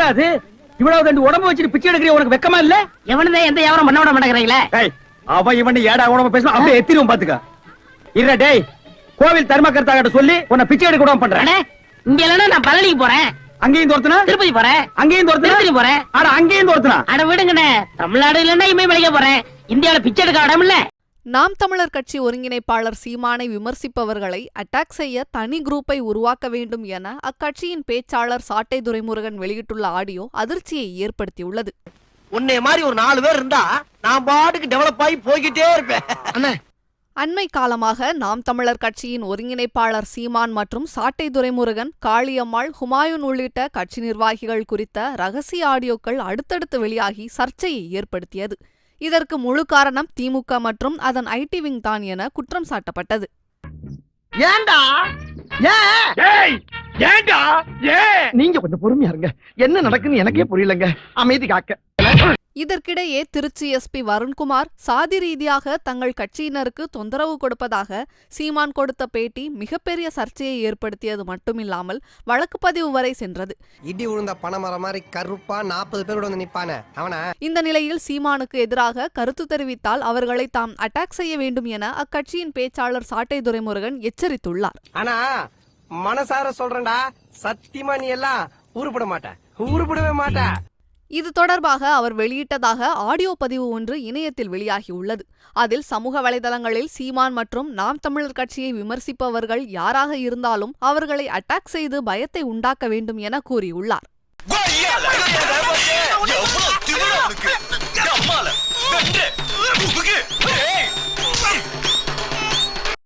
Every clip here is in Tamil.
என்னடா அது இவ்வளவு ரெண்டு உடம்பு வச்சுட்டு பிச்சை எடுக்கிற உனக்கு வெக்கமா இல்ல? எவனதே எந்த வியாபாரம் பண்ண விட மாட்டேங்கிறீங்களே? அவன் இவன் ஏடா உடம்பு பேசணும் அப்படியே எத்திரும் பாத்துக்க. இல்ல டேய் கோவில் தர்மகர்த்தா சொல்லி உன்னை பிச்சை எடுக்க விடாம பண்றேன். இங்க இல்லன்னா நான் பழனிக்கு போறேன். அங்கேயும் தோர்த்தனா? திருப்பதி போறேன். அங்கேயும் தோர்த்தனா? திருப்பதி போறேன். ஆனா அங்கேயும் தோர்த்தனா? அட விடுங்கண்ணே தமிழ்நாடு இல்லன்னா இமயமலைக்க போறேன். இந்தியாவுல பிச்சை எடுக்க இடம் இல்ல. நாம் தமிழர் கட்சி ஒருங்கிணைப்பாளர் சீமானை விமர்சிப்பவர்களை அட்டாக் செய்ய தனி குரூப்பை உருவாக்க வேண்டும் என அக்கட்சியின் பேச்சாளர் சாட்டை துரைமுருகன் வெளியிட்டுள்ள ஆடியோ அதிர்ச்சியை ஏற்படுத்தியுள்ளது. உன்னை மாதிரி ஒரு நாலு பேர் இருந்தா நான் பாட்டுக்கு டெவலப் ஆகி போய்கிட்டே இருப்பேன். அண்ணே. அண்மை காலமாக நாம் தமிழர் கட்சியின் ஒருங்கிணைப்பாளர் சீமான் மற்றும் சாட்டை துரைமுருகன் காளியம்மாள் ஹுமாயூன் உள்ளிட்ட கட்சி நிர்வாகிகள் குறித்த ரகசிய ஆடியோக்கள் அடுத்தடுத்து வெளியாகி சர்ச்சையை ஏற்படுத்தியது. இதற்கு முழு காரணம் திமுக மற்றும் அதன் ஐடி விங் தான் என குற்றம் சாட்டப்பட்டது. ஏண்டா? ஏ? நீங்க கொஞ்சம் பொறுமையா இருங்க. என்ன நடக்குன்னு எனக்கே புரியலங்க. அமைதி காக்க. இதற்கிடையே திருச்சி எஸ்பி வருண்குமார் சாதி ரீதியாக தங்கள் கட்சியினருக்கு தொந்தரவு கொடுப்பதாக சீமான் கொடுத்த பேட்டி மிகப்பெரிய சர்ச்சையை ஏற்படுத்தியது மட்டுமில்லாமல் வழக்கு பதிவு வரை சென்றது. இடி உழுந்த பனைமரம் மாதிரி கருப்பா நாற்பது பேர் கூட வந்து நிப்பானே. அவன. இந்த நிலையில் சீமானுக்கு எதிராக கருத்து தெரிவித்தால் அவர்களை தாம் அட்டாக் செய்ய வேண்டும் என அக்கட்சியின் பேச்சாளர் சாட்டை துரைமுருகன் எச்சரித்துள்ளார். ஆனா மனசார சொல்றேன்டா சத்தியமா நீ எல்லாம் உருப்பட மாட்ட. உருப்படவே மாட்ட. இது தொடர்பாக அவர் வெளியிட்டதாக ஆடியோ பதிவு ஒன்று இணையத்தில் வெளியாகியுள்ளது. அதில் சமூக வலைதளங்களில் சீமான் மற்றும் நாம் தமிழர் கட்சியை விமர்சிப்பவர்கள் யாராக இருந்தாலும் அவர்களை அட்டாக் செய்து பயத்தை உண்டாக்க வேண்டும் என கூறியுள்ளார்.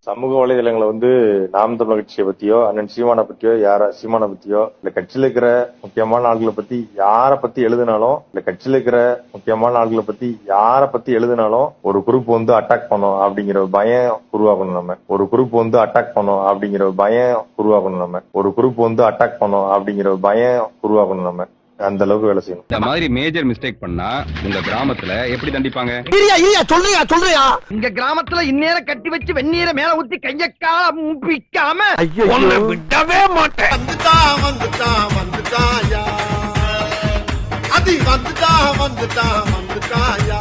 சமூக வலைதளங்களை வந்து நாம் தமிழ் கட்சியை பத்தியோ அண்ணன் சீமானை பத்தியோ யார சீமானை பத்தியோ இல்ல கட்சியில இருக்கிற முக்கியமான ஆட்களை பத்தி யார பத்தி எழுதினாலும் இல்ல கட்சியில இருக்கிற முக்கியமான ஆட்களை பத்தி யார பத்தி எழுதினாலும் ஒரு குரூப் வந்து அட்டாக் பண்ணும் அப்படிங்கிற பயம் உருவாக்கணும் நம்ம. ஒரு குரூப் வந்து அட்டாக் பண்ணும் அப்படிங்கிற பயம் உருவாக்கணும் நம்ம. ஒரு குரூப் வந்து அட்டாக் பண்ணும் அப்படிங்கிற ஒரு பயம் உருவாக்கணும் நம்ம. அந்த அளவுக்கு வேலை செய்யணும். இந்த மாதிரி மேஜர் மிஸ்டேக் பண்ணா உங்க கிராமத்துல எப்படி தண்டிப்பாங்க? இரியா இரியா சொல்றியா சொல்றியா? இங்க கிராமத்துல இந்நேரம் கட்டி வச்சு வெந்நீரை மேல ஊத்தி கையக்கால பிக்காம உன்னை விடவே மாட்டேன். வந்துட்டான் வந்துட்டான் வந்துட்டாயா அதி வந்துட்டான் வந்துட்டான் வந்துட்டாயா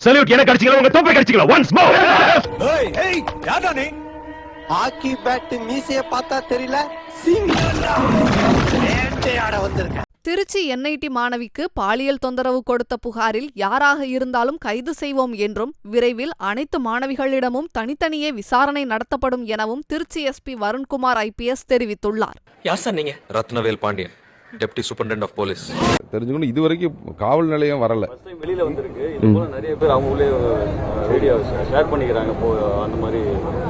சல்யூட் எனக்கு அடிச்சுக்கலாம் உங்க தோப்பை அடிச்சுக்கலாம். ஒன்ஸ் மோர் ஏய் ஏய் யாரா நீ? ஹாக்கி பேட் மீசைய பார்த்தா தெரியல. ஆட வந்திருக்க திருச்சி என்ஐடி மாணவிக்கு பாலியல் தொந்தரவு கொடுத்த புகாரில் யாராக இருந்தாலும் கைது செய்வோம் என்றும் விரைவில் அனைத்து மாணவிகளிடமும் தனித்தனியே விசாரணை நடத்தப்படும் எனவும் திருச்சி எஸ்பி வருண்குமார் ஐபிஎஸ் தெரிவித்துள்ளார். யார் சார் நீங்க? Ratnavel Pandian. Deputy superintendent of police தெரிஞ்சுக்கணும். இது வரைக்கும் காவல் நிலையம் வரல. வெளியில வந்திருக்கு. இது போல நிறைய பேர் அவங்க உள்ளே வீடியோ ஷேர் பண்ணிக்கிறாங்க. அந்த மாதிரி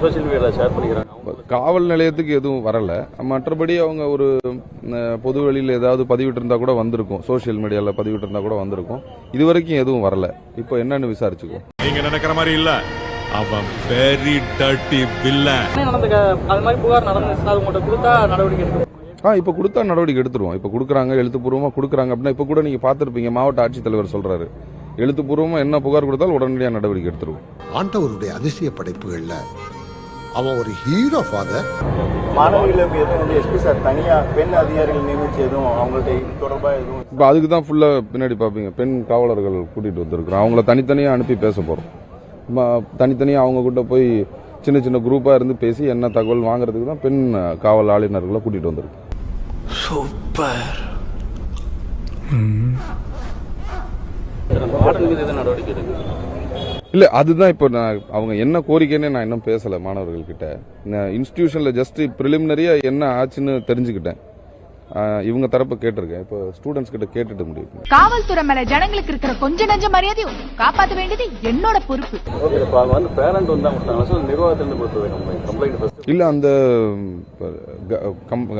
சோசியல் மீடியால ஷேர் பண்ணிக்கிறாங்க. காவல் நிலையத்துக்கு எதுவும் வரல. மற்றபடி அவங்க ஒரு பொது வெளியில் ஏதாவது பதிவிட்டு இருந்தா கூட வந்திருக்கும். சோஷியல் மீடியால பதிவிட்டு இருந்தா கூட வந்திருக்கும். இது வரைக்கும் எதுவும் வரல. இப்போ என்னன்னு விசாரிச்சுக்கோ. நீங்க நினைக்கிற மாதிரி இல்ல. அவன் வெரி டர்ட்டி வில்லன் நடந்த அது மாதிரி புகார் நடந்துச்சுன்னா அது உங்கள்கிட்ட கொடுத்தா நடவடிக்கை ஆ இப்போ கொடுத்தா நடவடிக்கை எடுத்துருவோம். இப்போ கொடுக்குறாங்க எழுத்துப்பூர்வமாக கொடுக்குறாங்க அப்படின்னா இப்போ கூட நீங்கள் பார்த்துருப்பீங்க மாவட்ட ஆட்சித்தலைவர் சொல்றாரு. எழுத்துப்பூர்வமாக என்ன புகார் கொடுத்தாலும் உடனடியாக நடவடிக்கை எடுத்துருவோம். ஆண்டவருடைய அதிசய படைப்புகள்ல அவன் ஒரு ஹீரோ ஃபாதர் மாணவிகளுக்கு எதுவும் வந்து எஸ்பி சார் தனியா பெண் அதிகாரிகள் நியமிச்சு எதுவும் அவங்கள்ட்ட எதுவும் இப்போ அதுக்கு தான் ஃபுல்லாக பின்னாடி பார்ப்பீங்க பெண் காவலர்கள் கூட்டிகிட்டு வந்திருக்கிறோம். அவங்கள தனித்தனியாக அனுப்பி பேச போகிறோம் தனித்தனியாக அவங்க கிட்ட போய் சின்ன சின்ன குரூப்பாக இருந்து பேசி என்ன தகவல் வாங்குறதுக்கு தான் பெண் காவல் ஆளுநர்களை கூட்டிகிட்டு வந்திருக்கோம். சூப்பர். இல்லை அதுதான் இப்போ நான் அவங்க என்ன கோரிக்கைன்னு நான் இன்னும் பேசலை மாணவர்கள்கிட்ட. நான் இன்ஸ்டிடியூஷனில் ஜஸ்ட் ப்ரிலிமினரியாக என்ன ஆச்சுன்னு தெரிஞ்சுக்கிட்டேன். இவங்க தரப்பு கேட்டிருக்கேன். இப்போ ஸ்டூடெண்ட்ஸ் கிட்ட கேட்டுட்டு முடியும் காவல்துறை மேல ஜனங்களுக்கு இருக்கிற கொஞ்ச நஞ்ச மரியாதையும் காப்பாத்த வேண்டியது என்னோட பொறுப்பு. வந்து பேரண்ட் வந்து நிர்வாகத்திலிருந்து இல்லை அந்த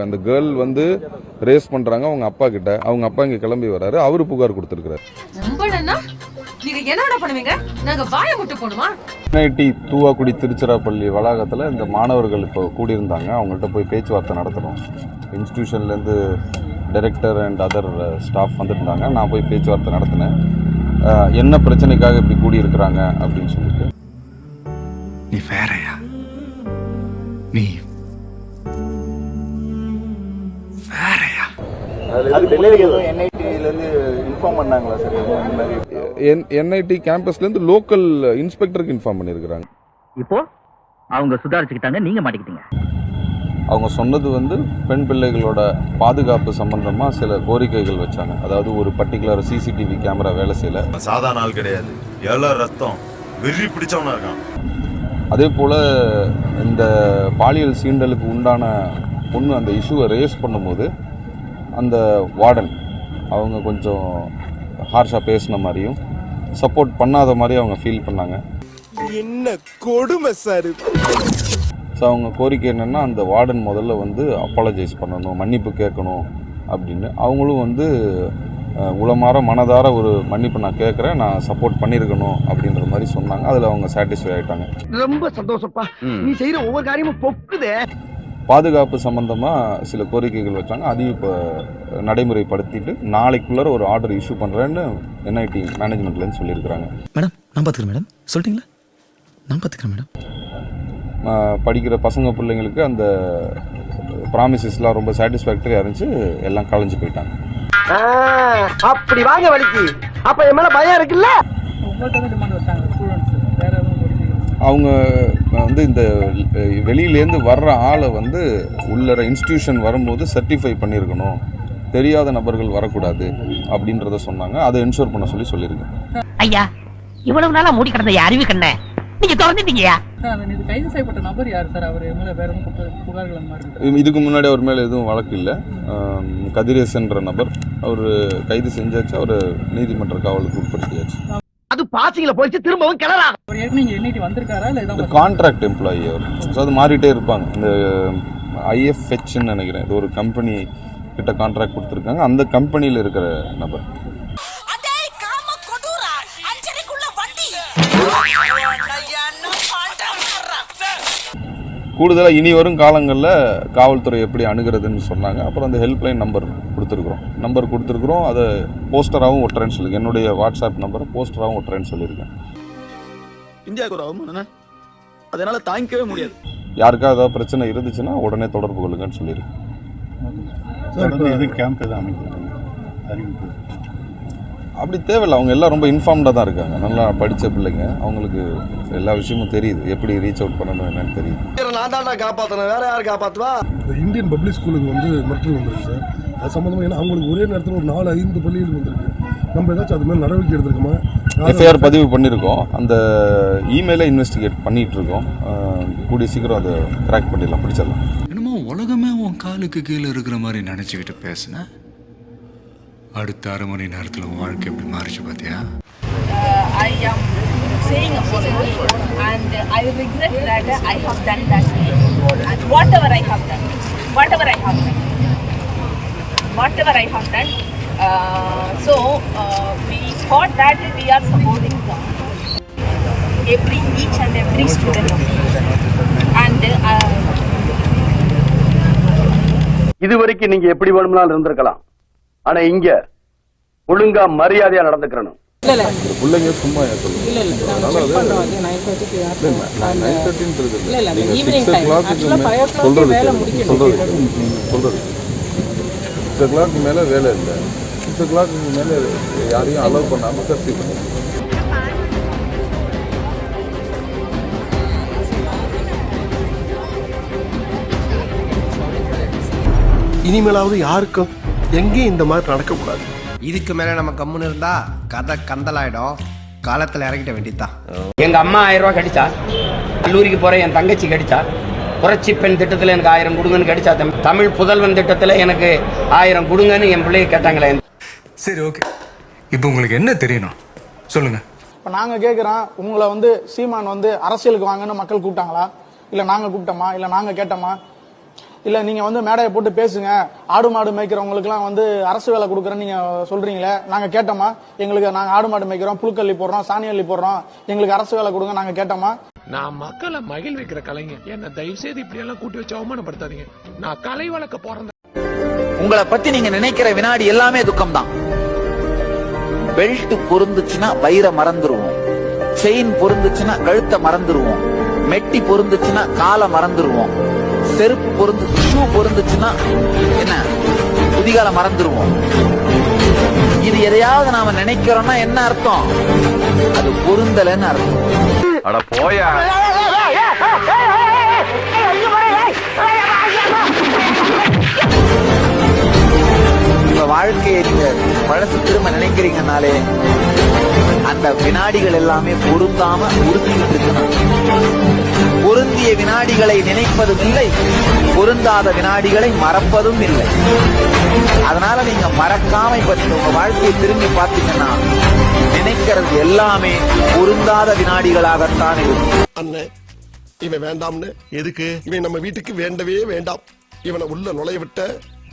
அந்த கேர்ள் வந்து ரேஸ் பண்ணுறாங்க அவங்க அப்பா கிட்ட. அவங்க அப்பா இங்கே கிளம்பி வராரு. அவரு புகார் கொடுத்துருக்காரு நீங்க என்னடா பண்ணுவீங்க? நாங்க வாய முட்டு போடுமா என்ஐடி தூவாக்குடி திருச்சிராப்பள்ளி வளாகத்தில் இந்த மாணவர்கள் இப்போ கூடியிருந்தாங்க. அவங்கள்ட்ட போய் பேச்சுவார்த்தை நடத்தணும். இன்ஸ்டியூஷன்லேருந்து டைரக்டர் அண்ட் அதர் ஸ்டாஃப் வந்துருந்தாங்க. நான் போய் பேச்சுவார்த்தை நடத்தினேன். என்ன பிரச்சனைக்காக இப்படி கூடியிருக்கிறாங்க அப்படின்னு சொல்லிட்டு. நீ வேறையா? நீ வேறையா? அதுக்கு என்ஐடியிலேருந்து இன்ஃபார்ம் பண்ணாங்களா சார்? இந்த மாதிரி என்ஐடி கேம்பஸ்லேருந்து லோக்கல் இன்ஸ்பெக்டருக்கு இன்ஃபார்ம் பண்ணியிருக்கிறாங்க இப்போ அவங்க சுதாரிச்சுக்கிட்டாங்க நீங்க மாட்டிக்கிட்டீங்க. அவங்க சொன்னது வந்து பெண் பிள்ளைகளோட பாதுகாப்பு சம்பந்தமா சில கோரிக்கைகள் வச்சாங்க. அதாவது ஒரு பர்டிகுலர் சிசிடிவி கேமரா வேலை செய்யல. சாதாரண ஆள் கிடையாது. எவ்வளவு ரத்தம்? வெறி பிடிச்சவனா இருக்கான். அதே போல் இந்த பாலியல் சீண்டலுக்கு உண்டான பொண்ணு அந்த இஷ்யூவை ரேஸ் பண்ணும்போது அந்த வார்டன் அவங்க கொஞ்சம் ஹார்ஷாக பேசின மாதிரியும் சப்போர்ட் பண்ணாத மாதிரி அவங்க ஃபீல் பண்ணாங்க. என்ன கொடுமை சார் ஸோ அவங்க கோரிக்கை என்னென்னா அந்த வார்டன் முதல்ல வந்து அப்பாலஜைஸ் பண்ணணும் மன்னிப்பு கேட்கணும் அப்படின்னு. அவங்களும் வந்து உளமாற மனதார ஒரு மன்னிப்பு நான் கேட்குறேன் நான் சப்போர்ட் பண்ணியிருக்கணும் அப்படின்ற மாதிரி சொன்னாங்க. அதில் அவங்க சாட்டிஸ்ஃபை ஆகிட்டாங்க ரொம்ப சந்தோஷப்பா. நீ செய்யற ஒவ்வொரு காரியமும் பொக்குதே. பாதுகாப்பு சம்பந்தமாக சில கோரிக்கைகள் வச்சாங்க. அதையும் இப்போ நடைமுறைப்படுத்திட்டு நாளைக்குள்ளார ஒரு ஆர்டர் இஷ்யூ பண்ணுறேன்னு என்ஐடி மேனேஜ்மெண்ட்லேருந்து சொல்லியிருக்கிறாங்க. மேடம் நான் பாத்துக்கிறேன் மேடம். சொல்லிட்டீங்களா? நான் பாத்துக்கிறேன் மேடம். படிக்கிற பசங்க பிள்ளைங்களுக்கு அந்த ப்ராமிசஸ்லாம் ரொம்ப சாட்டிஸ்ஃபேக்டரியாக இருந்துச்சு. எல்லாம் கலைஞ்சு போயிட்டாங்க. அப்படி வாங்க வலிக்கு. அப்ப என் மேல பயம் இருக்குல்ல? அவங்க வந்து இந்த வெளியிலேருந்து வர்ற ஆளை வந்து உள்ளர இன்ஸ்டியூஷன் வரும்போது சர்டிஃபை பண்ணியிருக்கணும் தெரியாத நபர்கள் வரக்கூடாது அப்படின்றத சொன்னாங்க. அதை என்ஷூர் பண்ண சொல்லி சொல்லியிருக்கேன் ஐயா இவ்வளவு நாளா மூடி கிடந்த அறிவு கண்ண நீங்க திறந்துட்டீங்கயா கைது செய்யப்பட்ட நபர் யார் சார்? அவர் மேல வேற எதுவும் புகார்கள் அந்த மாதிரி இதுக்கு முன்னாடி அவர் மேலே எதுவும் வழக்கு இல்லை. கதிரேசன்ற நபர். அவர் கைது செஞ்சாச்சு. அவர் நீதிமன்ற காவலுக்கு உட்படுத்தியாச்சு. அது பாசிங்கள போயிடுச்சு திரும்பவும் கிளறா அவர் ஏற்கனவே இங்க என்ஐடி வந்திருக்காரா இல்ல இந்த இதான் கான்ட்ராக்ட் எம்ப்ளாயி அவர். ஸோ அது மாறிட்டே இருப்பாங்க. இந்த ஐஎஃப்ஹெச்ன்னு நினைக்கிறேன். இது ஒரு கம்பெனி கிட்ட கான்ட்ராக்ட் கொடுத்துருக்காங்க. அந்த கம்பெனியில் இருக்கிற நபர். கூடுதலாக இனி வரும் காலங்களில் காவல்துறை எப்படி அணுகிறதுன்னு சொன்னாங்க. அப்புறம் அந்த ஹெல்ப்லைன் நம்பர் கொடுத்துருக்குறோம். நம்பர் கொடுத்துருக்குறோம். அதை போஸ்டராகவும் ஒட்டுறேன்னு சொல்லியிருக்கேன். என்னுடைய வாட்ஸ்அப் நம்பரை போஸ்டராகவும் ஒட்டுறேன்னு சொல்லியிருக்கேன். இந்தியாவுக்கு ஒரு அவமானம் அதனால தாங்கிக்கவே முடியாது. யாருக்கா ஏதாவது பிரச்சனை இருந்துச்சுன்னா உடனே தொடர்பு கொள்ளுங்கன்னு சொல்லியிருக்கேன். கேம்ப் எதுவும் அமைக்கிறாங்க அறிவிப்பு. அப்படி தேவையில்லை. அவங்க எல்லாம் ரொம்ப இன்ஃபார்ம்டாக தான் இருக்காங்க. நல்லா படித்த பிள்ளைங்க. அவங்களுக்கு எல்லா விஷயமும் தெரியுது. எப்படி ரீச் அவுட் பண்ணணும் என்னன்னு தெரியுது. நான் தான்டா காப்பாத்தணும். வேற யாரு காப்பாத்துவா? இந்த இந்தியன் பப்ளிக் ஸ்கூலுக்கு வந்து மிரட்டல் வந்திருக்கு சார். அது சம்மந்தமாக ஏன்னா அவங்களுக்கு ஒரே நேரத்தில் ஒரு நாலு ஐந்து பள்ளிகள் வந்திருக்கு. நம்ம ஏதாச்சும் அது மேலே நடவடிக்கை எடுத்துருக்கோமா? எஃப்ஐஆர் பதிவு பண்ணியிருக்கோம். அந்த இமெயிலை இன்வெஸ்டிகேட் பண்ணிட்டு இருக்கோம் கூடிய சீக்கிரம் அதை கிராக் பண்ணிடலாம். பிடிச்சிடலாம். என்னமோ உலகமே உன் காலுக்கு கீழே இருக்கிற மாதிரி நினைச்சுக்கிட்டு பேசுன? அடுத்த அரை மணி நேரத்துல உன் வாழ்க்கை எப்படி மாறிச்சு am saying apology and I regret that I have done that and whatever I have done, whatever I have done, whatever I have done. Uh, so uh, we thought that we are supporting the, every each and every student and uh, இது வரைக்கும் நீங்க எப்படி வேணும்னாலும் இருந்திருக்கலாம் ஆனா இங்க ஒழுங்கா மரியாதையா நடந்துக்கிறணும். பிள்ளைங்க சும்மா சிக்ஸ் ஓ கிளாக் மேலே வேலை இல்லை. சிக்ஸ் ஓ கிளாக்கு மேலே யாரையும் அலோவ் பண்ணாமல் கர்ஃபியூ பண்ணுங்க. இனிமேலாவது யாருக்கும் எங்கேயும் இந்த மாதிரி நடக்கக்கூடாது. இதுக்கு மேல நம்ம கம்முன்னு இருந்தா கதை கந்தலாயிடும். காலத்துல இறங்கிட்ட வேண்டியதுதான். எங்க அம்மா ஆயிரம் ரூபாய் கடிச்சா கல்லூரிக்கு போற என் தங்கச்சி கடிச்சா புரட்சி பெண் திட்டத்துல எனக்கு ஆயிரம் கொடுங்கன்னு கடிச்சா தம்- தமிழ் புதல்வன் திட்டத்துல எனக்கு ஆயிரம் கொடுங்கன்னு என் பிள்ளைய கேட்டாங்களே. சரி ஓகே. இப்போ உங்களுக்கு என்ன தெரியணும்? சொல்லுங்க. இப்ப நாங்க கேக்குறோம் உங்களை வந்து சீமான் வந்து அரசியலுக்கு வாங்கன்னு மக்கள் கூப்பிட்டாங்களா? இல்ல நாங்க கூப்பிட்டோமா? இல்ல நாங்க கேட்டோமா? இல்ல நீங்க வந்து மேடையை போட்டு பேசுங்க. ஆடு மாடு மேய்க்கிறவங்களுக்குலாம் வந்து அரசு வேலை கொடுக்குறேன்னு நீங்க சொல்றீங்களே நாங்க கேட்டோமா? எங்களுக்கு நாங்க ஆடு மாடு மேய்க்கிறோம் புழுக்கல்லி போடுறோம் சாணி அள்ளி போடுறோம். எங்களுக்கு அரசு வேலை கொடுங்க நாங்க கேட்டோமா? நான் மக்களை மகிழ்விக்கிற கலைஞர். என்ன தயவு செய்து இப்படி எல்லாம் கூட்டி வச்சு அவமானப்படுத்தாதீங்க. நான் கலை வழக்க போறேன். உங்களை பத்தி நீங்க நினைக்கிற வினாடி எல்லாமே துக்கம் தான் பெல்ட் பொருந்துச்சுன்னா வயிற மறந்துருவோம். செயின் பொருந்துச்சுன்னா கழுத்தை மறந்துருவோம். மெட்டி பொருந்துச்சுன்னா காலை மறந்துருவோம். செருப்பு பொருந்து ஷூ பொருந்துச்சுன்னா என்ன? முதிகால மறந்துருவோம். இது எதையாவது நாம நினைக்கிறோம்னா என்ன அர்த்தம்? அது பொருந்தலைன்னு அர்த்தம். அட போயா. வாழ்க்கையை நீங்க பழசு திரும்ப நினைக்கிறீங்கனாலே அந்த வினாடிகள் எல்லாமே பொருந்தாம உறுத்திக்கிட்டு இருக்கணும். பொருந்திய வினாடிகளை நினைப்பதும் இல்லை பொருந்தாத வினாடிகளை மறப்பதும் இல்லை அதனால நீங்க மறக்காம இப்ப நீங்க உங்க வாழ்க்கையை திரும்பி பார்த்தீங்கன்னா நினைக்கிறது எல்லாமே பொருந்தாத வினாடிகளாகத்தான் இருக்கும். இவன் வேண்டாம்னு. எதுக்கு? இவன் நம்ம வீட்டுக்கு வேண்டவே வேண்டாம். இவனை உள்ள நுழைய விட்ட